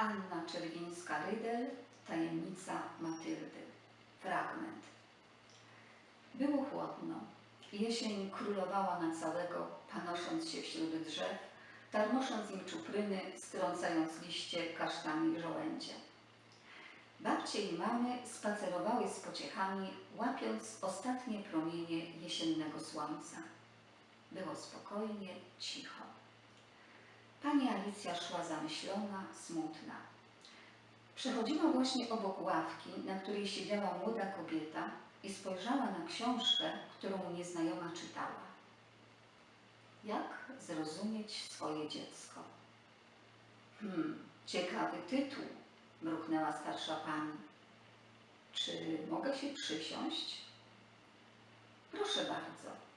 Anna Czerwińska-Rydel, Tajemnica Matyldy. Fragment. Było chłodno. Jesień królowała na całego, panosząc się wśród drzew, tarmosząc im czupryny, strącając liście, kasztany i żołędzie. Babcie i mamy spacerowały z pociechami, łapiąc ostatnie promienie jesiennego słońca. Było spokojnie, cicho. Pani Alicja szła zamyślona, smutna. Przechodziła właśnie obok ławki, na której siedziała młoda kobieta i spojrzała na książkę, którą nieznajoma czytała. Jak zrozumieć swoje dziecko? Hmm, ciekawy tytuł, mruknęła starsza pani. Czy mogę się przysiąść? Proszę bardzo.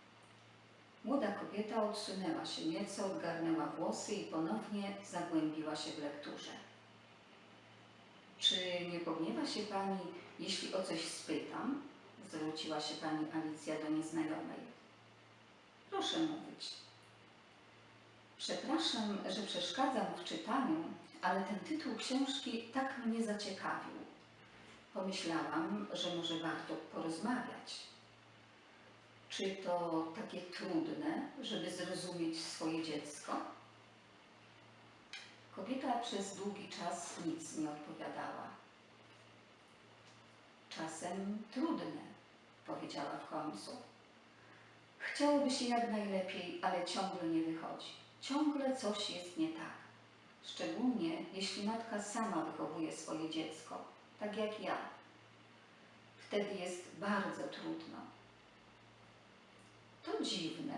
Młoda kobieta odsunęła się nieco, odgarnęła włosy i ponownie zagłębiła się w lekturze. Czy nie pogniewa się pani, jeśli o coś spytam? Zwróciła się pani Alicja do nieznajomej. Proszę mówić. Przepraszam, że przeszkadzam w czytaniu, ale ten tytuł książki tak mnie zaciekawił. Pomyślałam, że może warto porozmawiać. Czy to takie trudne, żeby zrozumieć swoje dziecko? Kobieta przez długi czas nic nie odpowiadała. Czasem trudne, powiedziała w końcu. Chciałoby się jak najlepiej, ale ciągle nie wychodzi. Ciągle coś jest nie tak. Szczególnie jeśli matka sama wychowuje swoje dziecko, tak jak ja. Wtedy jest bardzo trudno. To dziwne,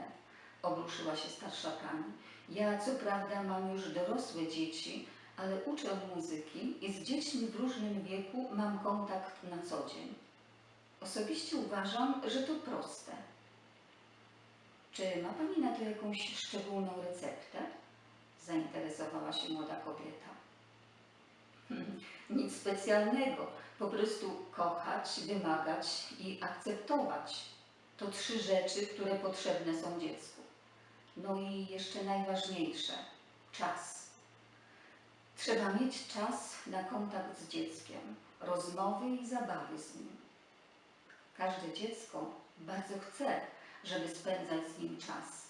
obruszyła się starsza pani. Ja co prawda mam już dorosłe dzieci, ale uczę od muzyki i z dziećmi w różnym wieku mam kontakt na co dzień. Osobiście uważam, że to proste. Czy ma Pani na to jakąś szczególną receptę? Zainteresowała się młoda kobieta. Nic specjalnego, po prostu kochać, wymagać i akceptować. To trzy rzeczy, które potrzebne są dziecku. No i jeszcze najważniejsze czas. Trzeba mieć czas na kontakt z dzieckiem, rozmowy i zabawy z nim. Każde dziecko bardzo chce, żeby spędzać z nim czas.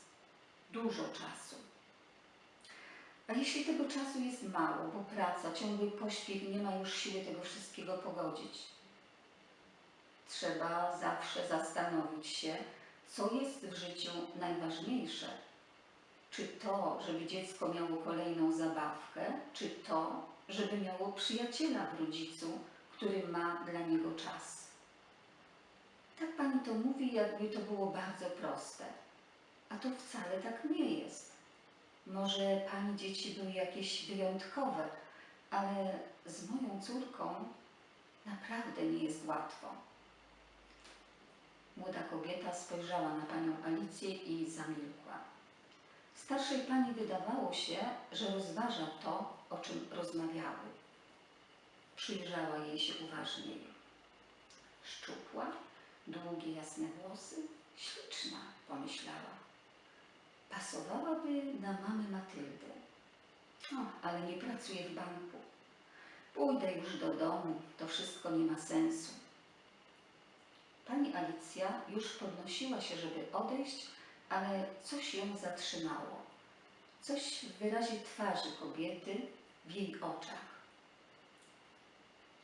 Dużo czasu. A jeśli tego czasu jest mało, bo praca, ciągły pośpiech nie ma już siły tego wszystkiego pogodzić? Trzeba zawsze zastanowić się, co jest w życiu najważniejsze. Czy to, żeby dziecko miało kolejną zabawkę, czy to, żeby miało przyjaciela w rodzicu, który ma dla niego czas. Tak pani to mówi, jakby to było bardzo proste. A to wcale tak nie jest. Może pani dzieci były jakieś wyjątkowe, ale z moją córką naprawdę nie jest łatwo. Młoda kobieta spojrzała na panią Alicję i zamilkła. Starszej pani wydawało się, że rozważa to, o czym rozmawiały. Przyjrzała jej się uważniej. Szczupła, długie, jasne włosy, śliczna, pomyślała. Pasowałaby na mamę Matyldę. O, ale nie pracuje w banku. Pójdę już do domu, to wszystko nie ma sensu. Pani Alicja już podnosiła się, żeby odejść, ale coś ją zatrzymało. Coś w wyrazie twarzy kobiety, w jej oczach.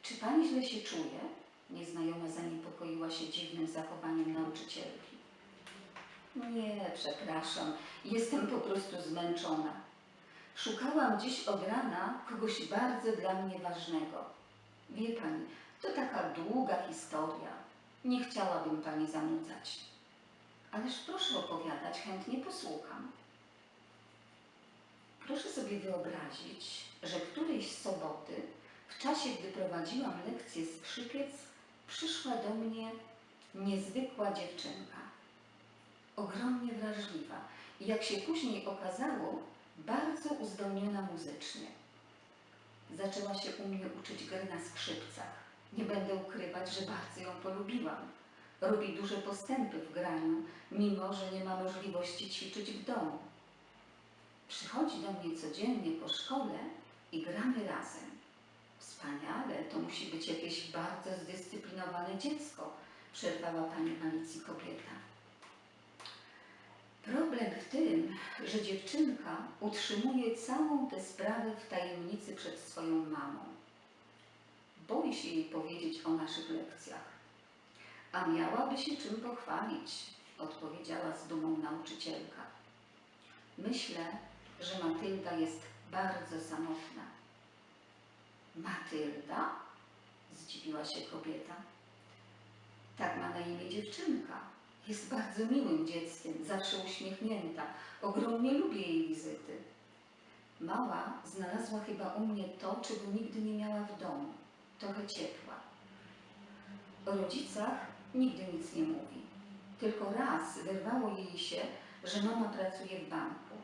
Czy pani źle się czuje? Nieznajoma zaniepokoiła się dziwnym zachowaniem nauczycielki. Nie, przepraszam, jestem po prostu zmęczona. Szukałam dziś od rana kogoś bardzo dla mnie ważnego. Wie pani, to taka długa historia. Nie chciałabym pani zanudzać. Ależ proszę opowiadać, chętnie posłucham. Proszę sobie wyobrazić, że którejś soboty, w czasie gdy prowadziłam lekcję skrzypiec, przyszła do mnie niezwykła dziewczynka. Ogromnie wrażliwa i jak się później okazało, bardzo uzdolniona muzycznie. Zaczęła się u mnie uczyć gry na skrzypcach. Nie będę ukrywać, że bardzo ją polubiłam. Robi duże postępy w graniu, mimo że nie ma możliwości ćwiczyć w domu. Przychodzi do mnie codziennie po szkole i gramy razem. Wspaniale, to musi być jakieś bardzo zdyscyplinowane dziecko, przerwała pani Alicji kobieta. Problem w tym, że dziewczynka utrzymuje całą tę sprawę w tajemnicy przed swoją mamą. Boi się jej powiedzieć o naszych lekcjach. A miałaby się czym pochwalić, odpowiedziała z dumą nauczycielka. Myślę, że Matylda jest bardzo samotna. Matylda? Zdziwiła się kobieta. Tak ma na imię dziewczynka. Jest bardzo miłym dzieckiem, zawsze uśmiechnięta. Ogromnie lubię jej wizyty. Mała znalazła chyba u mnie to, czego nigdy nie miała w domu. Trochę ciepła. O rodzicach nigdy nic nie mówi. Tylko raz wyrwało jej się, że mama pracuje w banku.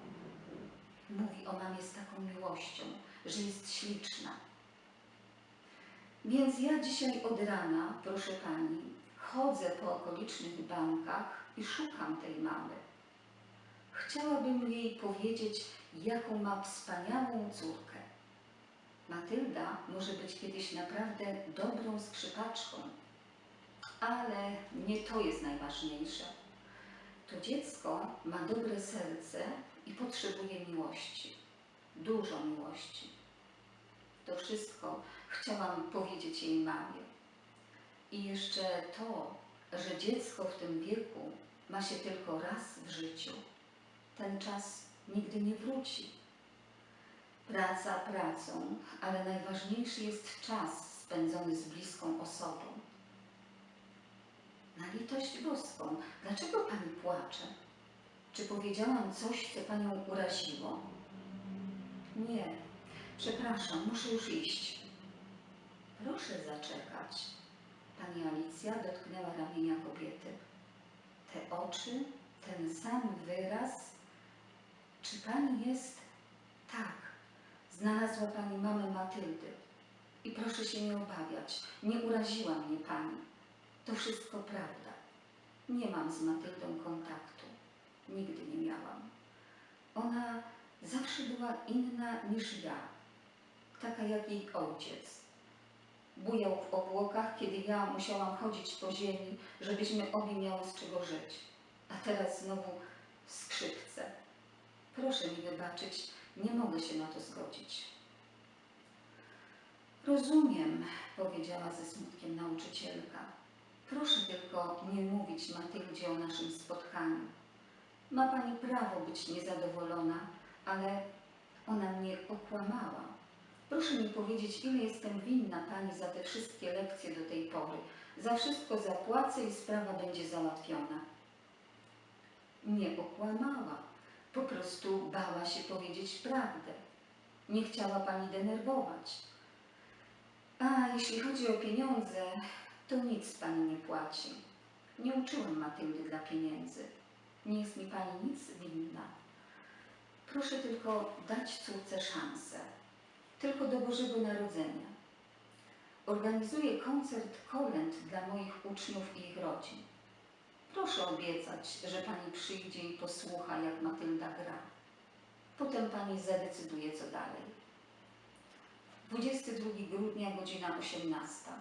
Mówi o mamie z taką miłością, że jest śliczna. Więc ja dzisiaj od rana, proszę pani, chodzę po okolicznych bankach i szukam tej mamy. Chciałabym jej powiedzieć, jaką ma wspaniałą córkę. Matylda może być kiedyś naprawdę dobrą skrzypaczką, ale nie to jest najważniejsze. To dziecko ma dobre serce i potrzebuje miłości. Dużo miłości. To wszystko chciałam powiedzieć jej mamie. I jeszcze to, że dziecko w tym wieku ma się tylko raz w życiu. Ten czas nigdy nie wróci. Praca pracą, ale najważniejszy jest czas spędzony z bliską osobą. Na litość boską, dlaczego pani płacze? Czy powiedziałam coś, co panią uraziło? Nie, przepraszam, muszę już iść. Proszę zaczekać. Pani Alicja dotknęła ramienia kobiety. Te oczy, ten sam wyraz. Czy pani jest? Znalazła pani mamę Matyldy. I proszę się nie obawiać, nie uraziła mnie pani. To wszystko prawda. Nie mam z Matyldą kontaktu. Nigdy nie miałam. Ona zawsze była inna niż ja. Taka jak jej ojciec. Bujał w obłokach, kiedy ja musiałam chodzić po ziemi, żebyśmy obie miały z czego żyć. A teraz znowu w skrzypce. Proszę mi wybaczyć, nie mogę się na to zgodzić. Rozumiem, powiedziała ze smutkiem nauczycielka. Proszę tylko nie mówić Matyldzie o naszym spotkaniu. Ma pani prawo być niezadowolona, ale ona mnie okłamała. Proszę mi powiedzieć, ile jestem winna pani za te wszystkie lekcje do tej pory. Za wszystko zapłacę i sprawa będzie załatwiona. Nie okłamała. Po prostu bała się powiedzieć prawdę. Nie chciała pani denerwować. A jeśli chodzi o pieniądze, to nic pani nie płaci. Nie uczyłam Matyldy dla pieniędzy. Nie jest mi pani nic winna. Proszę tylko dać córce szansę. Tylko do Bożego Narodzenia. Organizuję koncert kolęd dla moich uczniów i ich rodzin. Proszę obiecać, że pani przyjdzie i posłucha, jak Matylda gra. Potem pani zadecyduje, co dalej. 22 grudnia, godzina 18.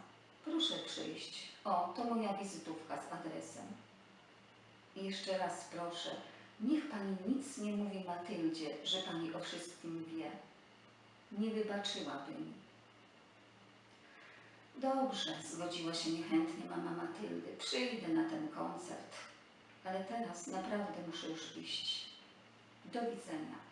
Proszę przyjść. O, to moja wizytówka z adresem. I jeszcze raz proszę, niech pani nic nie mówi Matyldzie, że pani o wszystkim wie. Nie wybaczyłaby mi. Dobrze, zgodziła się niechętnie mama Matyldy. Przyjdę na ten koncert. Ale teraz naprawdę muszę już iść. Do widzenia.